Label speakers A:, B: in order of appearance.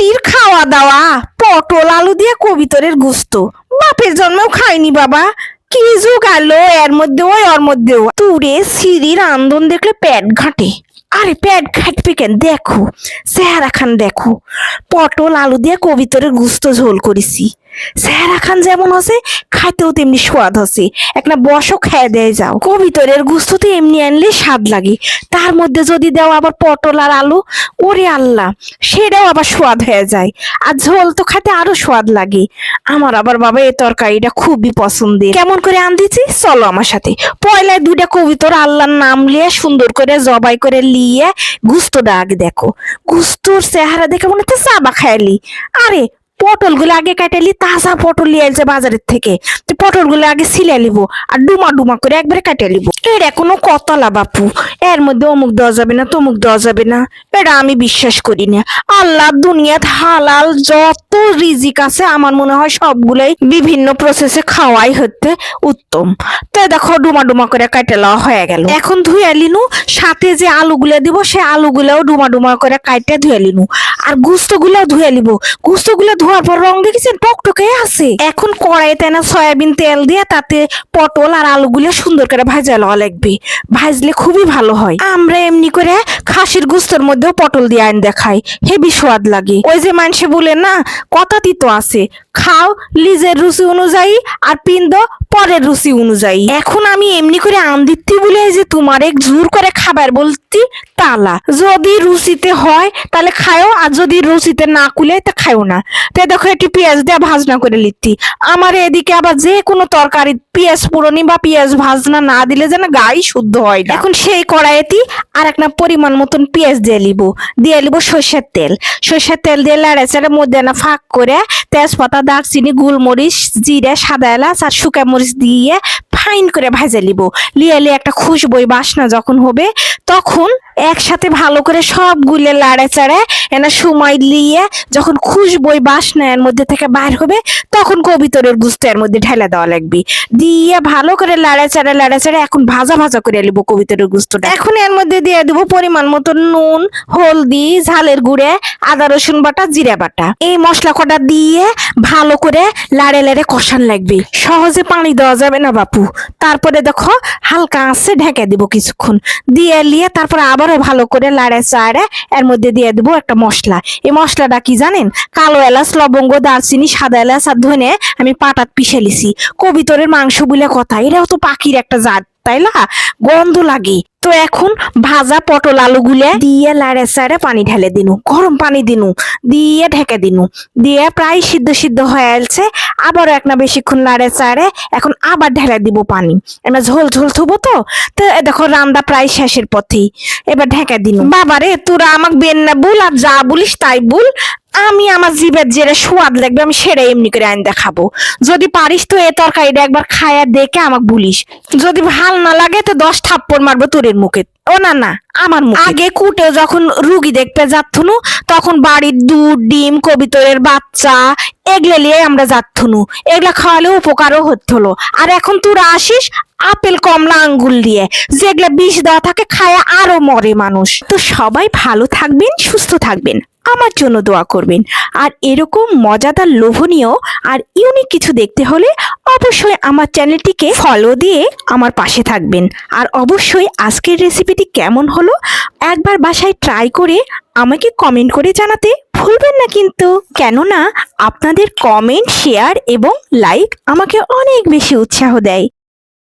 A: সিঁড়ির খাওয়া দাওয়া, পটল, আলু দিয়ে কবিতরের গুস্ত। বাপের জন্মেও খাইনি বাবা। কি যুগ আলো, এর মধ্যে ওই ওর মধ্যেও। তুরে সিঁড়ির আন্দন দেখলে প্যাট ঘাটে। আরে প্যাট ঘাটবে কেন? দেখো চেহারা খান দেখো। পটল, আলু দিয়ে কবিতরের গুস্ত ঝোল করেছি। চেহারা খান যেমন হচ্ছে খাইতেও তেমনি স্বাদ হচ্ছে একটা বসও খেয়ে দেয় যাও। কবিতরের গুস্ত তো এমনি আনলে স্বাদ লাগে। তার মধ্যে যদি দেও আবার পটল আর আলু, ওরে আল্লাহ, সেটাও আবার স্বাদ হয়ে যায়। আর ঝোল তো খেতে আরও স্বাদ লাগে। আমার আবার বাবা এই তরকারিটা খুবই পছন্দের। কেমন করে আনতেছি? চলো আমার সাথে। পয়লায় দুইটা কবিতর আল্লাহর নাম লিয়ে সুন্দর করে জবাই করে লিয়ে গুস্তটা আগে দেখো। গুস্তর চেহারা দেখে মনে হচ্ছে চাবা খাইলি। আরে পটলগুলো আগে কাটালি তাজা পটল নিয়ে আসছে বাজারের থেকে। তো পটলগুলো আগে সিলে লিব আর ডুমা ডুমা করে একবারে কাটে লিব এটা কোনো কতলা বাপু, এর মধ্যে অমুক দেওয়া যাবে না, তমুক দেওয়া যাবে না। এটা আমি বিশ্বাস করি না। আল্লাহ দুনিয়াত হালাল যত রিজিক আছে, আমার মনে হয় সবগুলাই বিভিন্ন প্রসেসে খাওয়াই হতে উত্তম। তো দেখো ডুমা ডুমা করে কাটে লওয়া হয়ে গেল। এখন ধুয়ে লিনু, সাথে যে আলুগুলো দিব সে আলুগুলোও ডুমা ডুমা করে কাটে ধুয়ে লিনু। আর গুস্তগুলোও ধুয়ে লিব। গুস্তগুলো ধোয়ার পর রং দেখেছেন? টকটকে আছে। এখন কড়াইতে না সয়াবিন তেল দিয়ে তাতে পটল আর আলুগুলো সুন্দর করে ভাজা লওয়া লাগবে। ভাজলে খুবই ভালো হয়। আমরা এমনি করে খাসির গুস্তর মধ্যেও পটল দিয়ে আইন দেখাই। হেবি স্বাদ লাগে। ওই যে মানুষে বলে না কথাতেই তো আছে। খাও লিজের রুচি অনুযায়ী আর পিন্দ পরের রুচি অনুযায়ী। এখন আমি এমনি করে আম দিচ্ছি বলে যে তোমার এক জোর করে খাবার বলতি তালা। যদি রুচিতে হয় তাহলে খায়ও আর যদি রুচিতে না কুলে তা খায়ও না। তাই দেখো একটি পেঁয়াজ দিয়ে ভাজনা করে লিখতি। আমার এদিকে আবার যে কোনো তরকারি পেঁয়াজ পুরনি বা পেঁয়াজ ভাজনা না দিলে যেন গাই শুদ্ধ হয় না। এখন সেই কড়াইতি আর একটা পরিমাণ মতন পেঁয়াজ দিয়ে লিব। দিয়ে লিব সর্ষের তেল। সর্ষের তেল দিয়ে লাড়ে মধ্যে না ফাঁক করে তেজপাতা, দারচিনি, গোলমরিচ, জিরে, সাদা এলাচ আর শুকা মরিচ দিয়ে ফাইন করে ভাজে লিব লিয়ে লিয়ে একটা খুশবই বাসনা যখন হবে, তখন একসাথে ভালো করে সবগুলো লাড়ে চাড়ে এনা সময় লিয়ে যখন খুশবই বাসনা এর মধ্যে থেকে বাইর হবে, তখন কবিতরের গুস্ত এর মধ্যে ঢেলে দেওয়া লাগবে। দিয়ে ভালো করে লাড়ে চাড়ে লাড়ে চাড়ে এখন ভাজা ভাজা করে নিব কবিতরের গুস্তটা। এখন এর মধ্যে দিয়ে দিব পরিমাণ মতো নুন, হলদি, ঝালের গুঁড়ে, আদা, রসুন বাটা, জিরা বাটা। এই মশলা কটা দিয়ে ভালো করে লাড়ে লাড়ে কষান লাগবে। সহজে পানি দেওয়া যাবে না বাপু। তারপরে দেখো হালকা আঁচে ঢেকে দিব কিছুক্ষণ। দিয়ে নিয়ে তারপরে আবারও ভালো করে লাড়ে চাড়ে এর মধ্যে দিয়ে দেবো একটা মশলা। এই মশলাটা কি জানেন? কালো এলাচ, লবঙ্গ, দারচিনি, সাদা এলাচ আর ধনে আমি পাটাত পিষে লিছি। কবিতরের মাংস বলে কথা এটাও তো পাখির একটা জাত। তাই না? গন্ধ লাগে। তো এখন ভাজা পটল আলু গুলে দিয়ে লাড়ে সাড়ে পানি ঢেলে দিনু, গরম পানি দিনু, দিয়ে ঢেকে দিনু। দিয়ে প্রায় সিদ্ধ সিদ্ধ হয়ে আসছে আবারও না বেশিক্ষণ লাড়ে চাড়ে, এখন আবার ঢেলে দিব পানি। এবার ঝোল ঝোল থুবো তো? তো দেখো রান্না প্রায় শেষের পথেই। এবার ঢেকে দিনু। বাবারে, তোরা আমাকে বেন না বল আর যা বলিস তাই বল। আমি আমার জিভের যেটা স্বাদ লাগবে, আমি সেটা এমনি করে আইন দেখাবো। যদি পারিস তো এ তরকারিটা একবার খায়া দেখে আমাকে বলিস। যদি ভালো না লাগে তো দশ থাপ্পড় মারবো তোরের মুখে। ও না না, আমার আগে কুটে যখন রুগী দেখতে যাচ্ছনু, তখন বাড়ির দুধ, ডিম কবিতরের বাচ্চা, এগুলো নিয়ে আমরা যাচ্ছনু। এগুলা খাওয়ালে উপকারও হচ্ছিল। আর এখন তোরা আসিস আপেল, কমলা আঙ্গুল দিয়ে। যেগুলা বিষ দেওয়া থাকে, খায় আরও মরে মানুষ। তো সবাই ভালো থাকবেন, সুস্থ থাকবেন। আমার জন্য দোয়া করবেন। আর এরকম মজাদার লোভনীয় আর ইউনিক কিছু দেখতে হলে অবশ্যই আমার চ্যানেলটিকে ফলো দিয়ে আমার পাশে থাকবেন। আর অবশ্যই আজকের রেসিপিটি কেমন হলো একবার বাসায় ট্রাই করে আমাকে কমেন্ট করে জানাতে ভুলবেন না কিন্তু। কেননা আপনাদের কমেন্ট শেয়ার এবং লাইক আমাকে অনেক বেশি উৎসাহ দেয়।